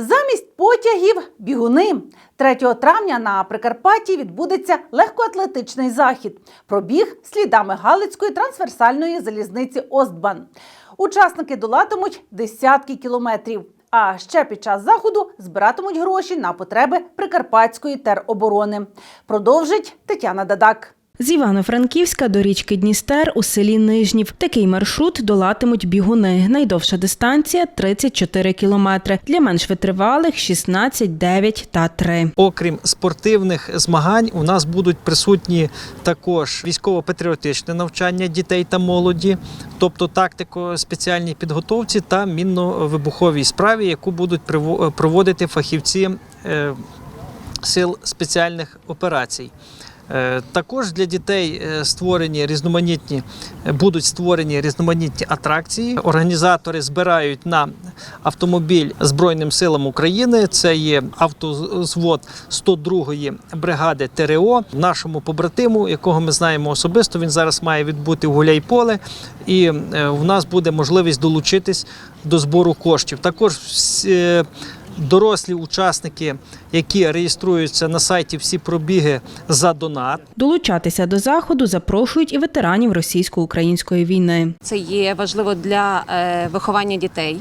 Замість потягів бігуни 3 травня на Прикарпатті відбудеться легкоатлетичний захід. Пробіг слідами Галицької трансверсальної залізниці Остбан. Учасники долатимуть десятки кілометрів. А ще під час заходу збиратимуть гроші на потреби Прикарпатської тероборони. Продовжить Тетяна Дадак. З Івано-Франківська до річки Дністер у селі Нижнів. Такий маршрут долатимуть бігуни. Найдовша дистанція 34 кілометри. Для менш витривалих 16, 9 та 3. Окрім спортивних змагань, у нас будуть присутні також військово-патріотичне навчання дітей та молоді, тобто тактико-спеціальній підготовці та мінно-вибуховій справі, яку будуть проводити фахівці е, сил спеціальних операцій. Е, Також для дітей е, створені різноманітні е, будуть створені різноманітні атракції. Організатори збирають на автомобіль Збройним силам України. Це є автозвод 102-ї бригади ТРО. Нашому побратиму, якого ми знаємо особисто, він зараз має відбути в Гуляйполе, і в нас буде можливість долучитись до збору коштів. Також дорослі учасники, які реєструються на сайті всі пробіги за донат. Долучатися до заходу запрошують і ветеранів російсько-української війни. Це є важливо для е, виховання дітей.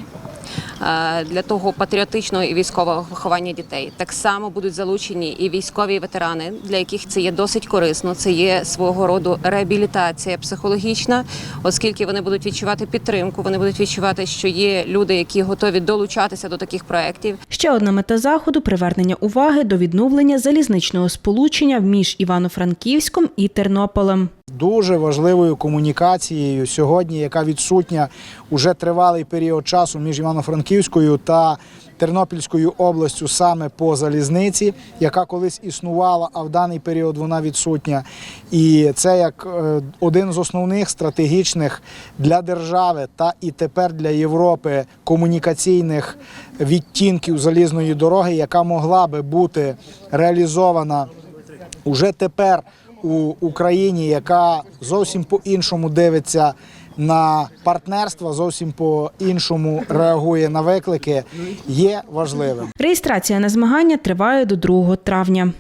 Е, Для того патріотичного і військового виховання дітей так само будуть залучені і військові і ветерани, для яких це є досить корисно. Це є свого роду реабілітація психологічна, оскільки вони будуть відчувати підтримку. Вони будуть відчувати, що є люди, які готові долучатися до таких проєктів. Ще одна мета заходу привернення уваги до відновлення залізничного сполучення між Івано-Франківськом і Тернополем. дуже важливою комунікацією сьогодні, яка відсутня уже тривалий період часу між Івано-Франківською та Тернопільською областю саме по залізниці, яка колись існувала, а в даний період вона відсутня. І це як е, один з основних стратегічних для держави та і тепер для Європи комунікаційних відтінків залізної дороги, яка могла би бути реалізована уже тепер у Україні, яка зовсім по-іншому дивиться на партнерство, зовсім по-іншому реагує на виклики, є важливим. Реєстрація на змагання триває до 2 травня.